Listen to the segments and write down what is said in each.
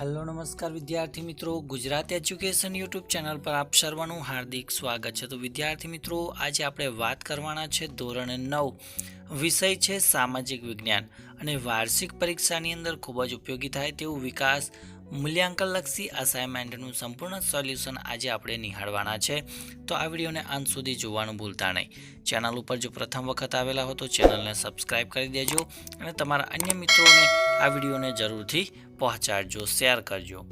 Hello, નમસ્કાર વિદ્યાર્થી મિત્રો. ગુજરાત એજ્યુકેશન યુટ્યુબ ચેનલ પર આપ સર્વનું હાર્દિક સ્વાગત છે. તો વિદ્યાર્થી મિત્રો, આજે આપણે વાત કરવાના છે ધોરણ નવ. વિષય છે સામાજિક વિજ્ઞાન. અને વાર્ષિક પરીક્ષાની અંદર ખૂબ જ ઉપયોગી થાય તેવું વિકાસ મૂલ્યાંકનલક્ષી અસાઇનમેન્ટનું સંપૂર્ણ સોલ્યુશન આજે આપણે નિહાળવાના છે. તો આ વિડીયોને અંત સુધી જોવાનું ભૂલતા નહીં. ચેનલ ઉપર જો પ્રથમ વખત આવેલા હો તો ચેનલને સબસ્ક્રાઇબ કરી દેજો અને તમારા અન્ય મિત્રોને આ વિડીયોને જરૂરથી પહોંચાડજો શેર કરજો.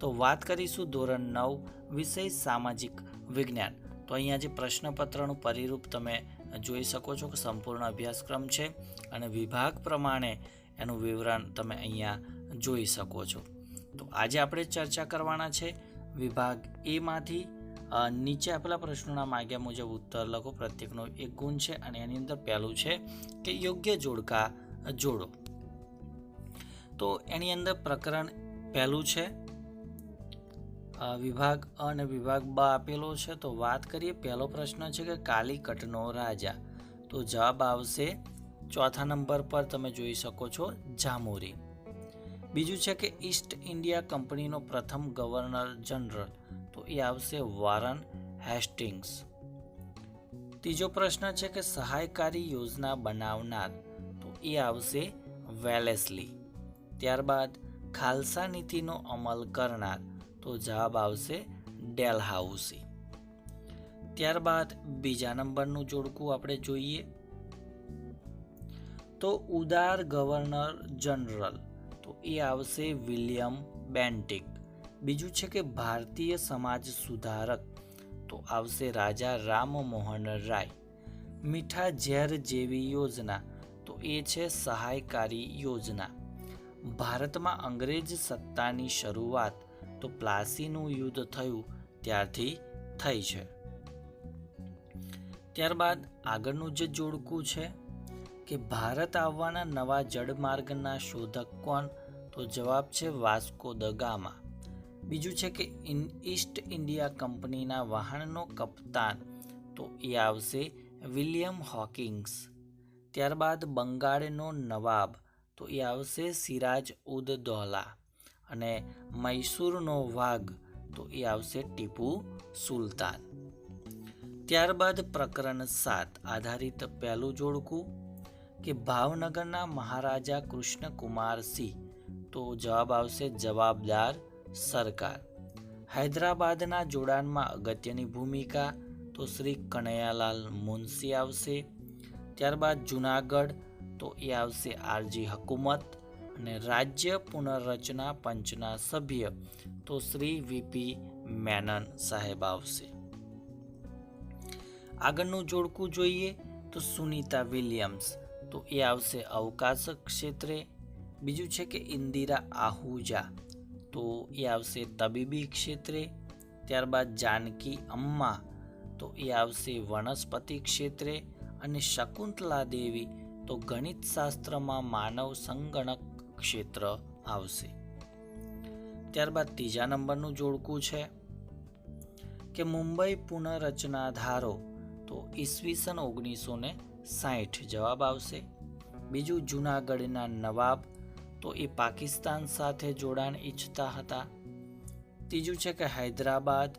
તો વાત કરીશું ધોરણ નવ, વિષય સામાજિક વિજ્ઞાન. તો અહીંયા જે પ્રશ્નપત્રનું પરિરૂપ તમે જોઈ શકો છો કે સંપૂર્ણ અભ્યાસક્રમ છે અને વિભાગ પ્રમાણે એનું વિવરણ તમે અહીંયા જોઈ શકો છો. તો આજે આપણે ચર્ચા કરવાના છે વિભાગ એમાંથી નીચે આપેલા પ્રશ્નોના માગ્યા મુજબ ઉત્તર લખો. પ્રત્યેકનો એક ગુણ છે અને એની અંદર પહેલું છે કે યોગ્ય જોડકા જોડો. તો એની અંદર પ્રકરણ પહેલું છે વિભાગ અને વિભાગ બ આપેલો છે. તો વાત કરીએ, પહેલો પ્રશ્ન છે કે કાલીકટનો રાજા. તો જવાબ આવશે, ચોથા નંબર પર તમે જોઈ શકો છો જામુરી બીજું છે કે ઈસ્ટ ઇન્ડિયા કંપનીનો પ્રથમ ગવર્નર જનરલ. તો એ આવશે વારન હેસ્ટિંગ્સ. ત્રીજો પ્રશ્ન છે કે સહાયકારી યોજના બનાવનાર, તો એ આવશે વેલેસલી. ત્યારબાદ ખાલસા નીતિનો અમલ કરનાર, તો જવાબ આવશે ડેલહાઉસી. ત્યારબાદ બીજા નંબરનું જોડકું આપણે જોઈએ. તો ઉદાર ગવર્નર જનરલ. તો એ આવશે વિલિયમ બેન્ટિક. બીજું છે કે ભારતીય સમાજ સુધારક તો આવશે રાજા રામમોહન રાય. મીઠા ઝેર જેવી યોજના તો એ છે સહાયકારી યોજના. ભારતમાં અંગ્રેજ સત્તાની શરૂઆત તો પ્લાસીનું યુદ્ધ થયું ત્યારથી થઈ છે. ત્યારબાદ આગળનું જે જોડકું છે કે ભારત આવવાના નવા જળમાર્ગના શોધક કોણ? તો જવાબ છે વાસ્કો દ ગામા. બીજું છે કે ઈસ્ટ ઇન્ડિયા કંપનીના વાહનનો કપ્તાન તો એ આવશે વિલિયમ હોકિંગ્સ. ત્યારબાદ બંગાળનો નવાબ તો એ આવશે સિરાજ ઉદ દૌલા. અને મૈસૂરનો વાઘ તો એ આવશે ટીપુ સુલતાન. ત્યારબાદ પ્રકરણ સાત, આધારિત પહેલું જોડકું, કે ભાવનગરના મહારાજા કૃષ્ણકુમાર સિંહ તો જવાબ આવશે જવાબદાર સરકાર. હૈદરાબાદના જોડાણમાં અગત્યની ભૂમિકા તો શ્રી કનૈયાલાલ મુનશી આવશે. ત્યારબાદ જુનાગઢ તો એ આવશે આરજી હકુમત અને રાજ્ય પુનર્રચના પંચના સભ્ય તો શ્રી વીપી મેનન સાહેબ આવશે. આગળનું જોડકું જોઈએ તો સુનિતા વિલિયમ્સ તો એ આવશે અવકાશ ક્ષેત્રે. બીજું છે કે ઇન્દિરા આહુજા. તો એ આવશે તબીબી ક્ષેત્રે, ત્યારબાદ જાનકી અમ્મા, તો એ આવશે વનસ્પતિ ક્ષેત્રે અને શકુંતલા દેવી, તો ગણિત શાસ્ત્રમાં માનવ સંગણક ક્ષેત્ર આવશે. ત્યારબાદ ત્રીજા નંબરનું જોડકું છે કે મુંબઈ પુનઃરચના ધારો તો ઈસવીસન ઓગણીસો ને સાઠ જવાબ આવશે. બીજું જૂનાગઢના નવાબ તો એ પાકિસ્તાન સાથે જોડાણ ઈચ્છતા હતા. ત્રીજું છે કે હૈદરાબાદ,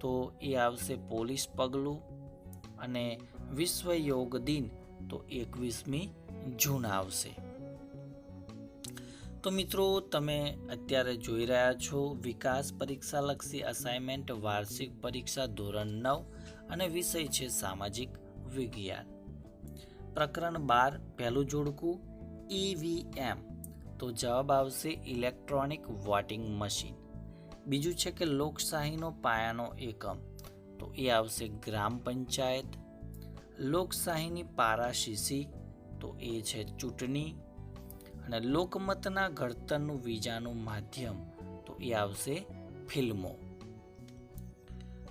તો એ આવશે પોલીસ પગલું અને વિશ્વ યોગ દિન, તો એકવીસમી જૂન આવશે. તો મિત્રો, તમે અત્યારે જોઈ રહ્યા છો વિકાસ પરીક્ષા લક્ષી અસાઇનમેન્ટ વાર્ષિક પરીક્ષા ધોરણ નવ અને વિષય છે સામાજિક વિજ્ઞાન. પ્રકરણ બાર, પહેલું જોડકું ઈવીએમ તો જવાબ આવશે ઇલેક્ટ્રોનિક વોટિંગ મશીન. બીજું છે કે લોકશાહીનો પાયાનો એકમ. તો એ આવશે ગ્રામ પંચાયત. લોકશાહીની પારાશીસી, તો એ છે ચૂંટણી. અને લોકમતના ઘડતરનું વિજાનું માધ્યમ, તો એ આવશે ફિલ્મો.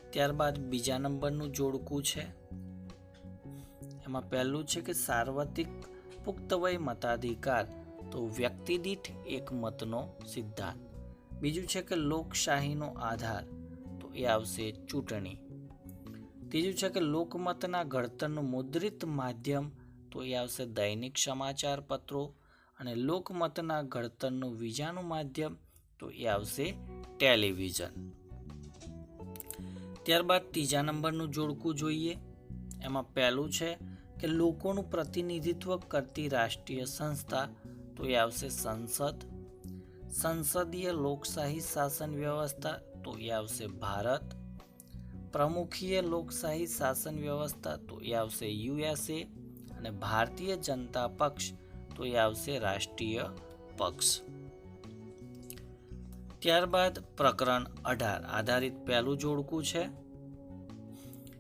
ત્યારબાદ બીજા નંબરનું જોડકું છે. એમાં પહેલું છે કે સાર્વત્રિક પુખ્તવય મતાધિકાર તો વ્યક્તિદીઠ એકમતનો એક મતનો સિદ્ધાંત. બીજું છે કે લોકશાહીનો આધાર, તો એ આવશે ચૂંટણી. ત્રીજું છે કે લોકમતના ઘડતરનું મુદ્રિત માધ્યમ, તો એ આવશે દૈનિક સમાચાર પત્રો. અને લોકમતના ઘડતરનું બીજાનું માધ્યમ, તો એ આવશે ટેલિવિઝન. ત્યારબાદ ત્રીજા નંબરનું જોડકું જોઈએ. એમાં પહેલું છે કે લોકોનું પ્રતિનિધિત્વ કરતી રાષ્ટ્રીય સંસ્થા તો એ આવશે સંસદ. સંસદીય લોકશાહી શાસન વ્યવસ્થા તો એ આવશે ભારત. પ્રમુખીય લોકશાહી શાસન વ્યવસ્થા તો એ આવશે યુએસએ અને ભારતીય જનતા પક્ષ તો એ આવશે રાષ્ટ્રીય પક્ષ. ત્યારબાદ પ્રકરણ અઢાર આધારિત પહેલું જોડકું છે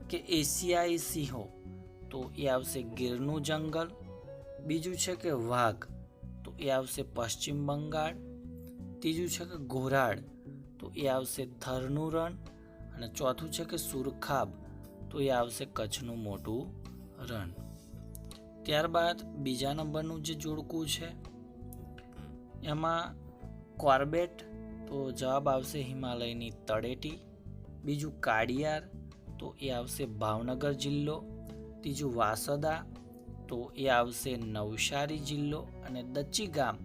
કે એશિયાઈ સિંહો તો એ આવશે ગીરનું જંગલ. બીજું છે કે વાઘ એ આવશે પશ્ચિમ બંગાળ, ત્રીજું છે કે ઘોરાડ, તો એ આવશે થરનું રણ અને ચોથું છે કે સુરખાબ, તો એ આવશે કચ્છનું મોટું રણ. ત્યારબાદ બીજા નંબરનું જે જોડકું છે, એમાં કોર્બેટ, તો જવાબ આવશે હિમાલયની તળેટી, બીજું કાળિયાર, તો એ આવશે ભાવનગર જિલ્લો, ત્રીજું વાસદા તો એ આવશે નવસારી જિલ્લો અને દચ્ચી ગામ,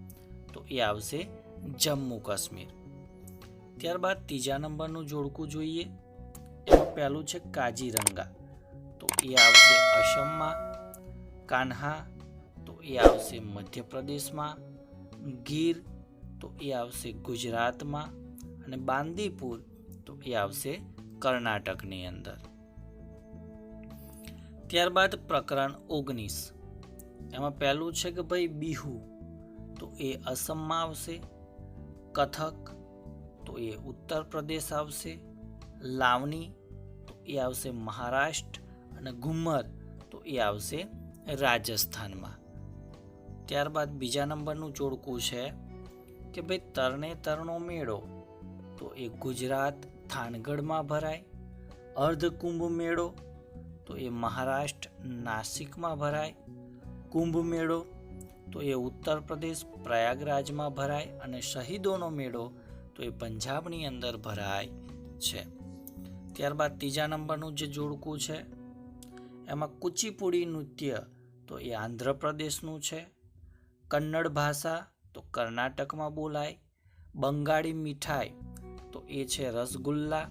તો એ આવશે જમ્મુ કાશ્મીર. ત્યારબાદ ત્રીજા નંબરનું જોડકું જોઈએ. એમાં પહેલું છે કાજીરંગા, તો એ આવશે અસમમાં કાન્હા, તો એ આવશે મધ્યપ્રદેશમાં. ગીર, તો એ આવશે ગુજરાતમાં. અને બાંદીપુર, તો એ આવશે કર્ણાટકની અંદર. ત્યારબાદ પ્રકરણ ઓગણીસ. એમાં પહેલું છે કે ભાઈ બિહુ, તો એ અસમમાં આવશે. કથક, તો એ ઉત્તર પ્રદેશ આવશે. લાવણી, તો એ આવશે મહારાષ્ટ્ર. અને ઘુમર તો એ આવશે રાજસ્થાનમાં. ત્યારબાદ બીજા નંબરનું જોડકું છે કે ભાઈ તરણે તરણો મેળો, તો એ ગુજરાત, થાનગઢમાં ભરાય. અર્ધકુંભ મેળો તો એ મહારાષ્ટ્ર નાસિકમાં ભરાય, કુંભ મેળો, તો એ ઉત્તર પ્રદેશ પ્રયાગરાજમાં ભરાય અને શહીદોનો મેળો તો એ પંજાબની અંદર ભરાય છે. ત્યારબાદ ત્રીજા નંબરનું જે જોડકું છે, એમાં કુચીપુડી નૃત્ય તો એ આંધ્રપ્રદેશનું છે, કન્નડ ભાષા તો કર્ણાટકમાં બોલાય, બંગાળી મીઠાઈ તો એ છે રસગુલ્લા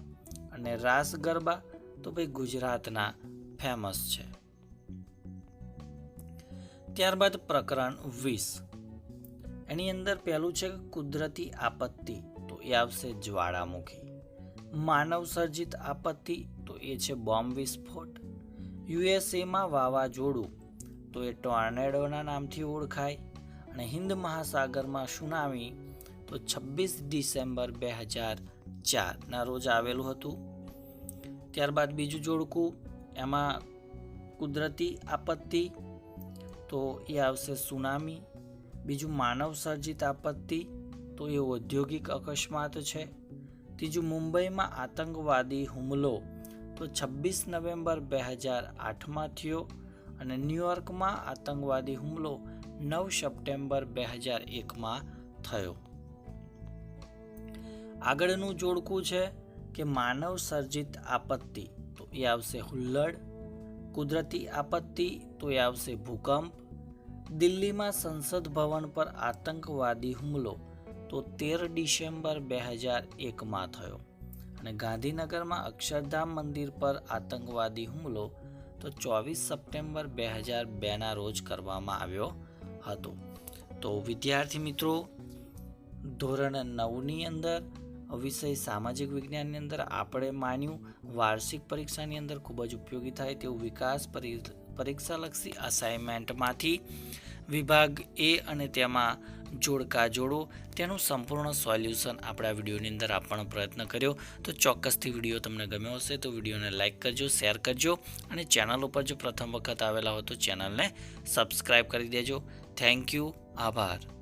અને રાસ ગરબા તો ભાઈ ગુજરાતના ફેમસ છે. ત્યારબાદ પ્રકરણ વીસ. એની અંદર પહેલું છે કુદરતી આપત્તિ, તો એ આવશે જ્વાળામુખી. માનવ સર્જિત આપત્તિ, તો એ છે બોમ્બ વિસ્ફોટ. યુએસએમાં વાવાઝોડું, તો એ ટોર્નેડોના નામથી ઓળખાય. અને હિન્દ મહાસાગરમાં સુનામી, તો છવ્વીસ ડિસેમ્બર બે હજાર ચારના રોજ આવેલું હતું. ત્યારબાદ બીજું જોડકું એમાં કુદરતી આપત્તિ, તો એ આવશે સુનામી. બીજું માનવ સર્જિત આપત્તિ, તો એ ઔદ્યોગિક અકસ્માત છે. ત્રીજું મુંબઈમાં આતંકવાદી હુમલો, તો છવ્વીસ નવેમ્બર બે હજાર આઠમાં થયો. અને ન્યુયોર્કમાં આતંકવાદી હુમલો નવ સપ્ટેમ્બર બે હજાર એકમાં થયો. આગળનું જોડકું છે કે માનવ સર્જિત આપત્તિ એ આવશે હુલ્લડ, કુદરતી આપત્તિ તો એ આવશે ભૂકંપ. દિલ્હીમાં સંસદ ભવન પર આતંકવાદી હુમલો તો તેર ડિસેમ્બર બે હજાર એકમાં થયો. અને ગાંધીનગરમાં અક્ષરધામ મંદિર પર આતંકવાદી હુમલો તો ચોવીસ સપ્ટેમ્બર બે હજાર બેના રોજ કરવામાં આવ્યો હતો. તો વિદ્યાર્થી મિત્રો, ધોરણ નવની અંદર વિષય સામાજિક વિજ્ઞાનની અંદર આપણે માન્યું, વાર્ષિક પરીક્ષાની અંદર ખૂબ જ ઉપયોગી થાય તેવું વિકાસ પરી- પરીક્ષાલક્ષી અસાઇનમેન્ટમાંથી વિભાગ એ અને તેમાં જોડકા જોડો, તેનું સંપૂર્ણ સોલ્યુશન આપણા વિડીયોની અંદર આપવાનો પ્રયત્ન કર્યો. તો ચોક્કસથી વીડિયો તમને ગમ્યો હશે તો વિડીયોને લાઇક કરજો શેર કરજો અને ચેનલ ઉપર જો પ્રથમ વખત આવેલા હો તો ચેનલને સબસ્ક્રાઈબ કરી દેજો. થેન્ક યુ આભાર.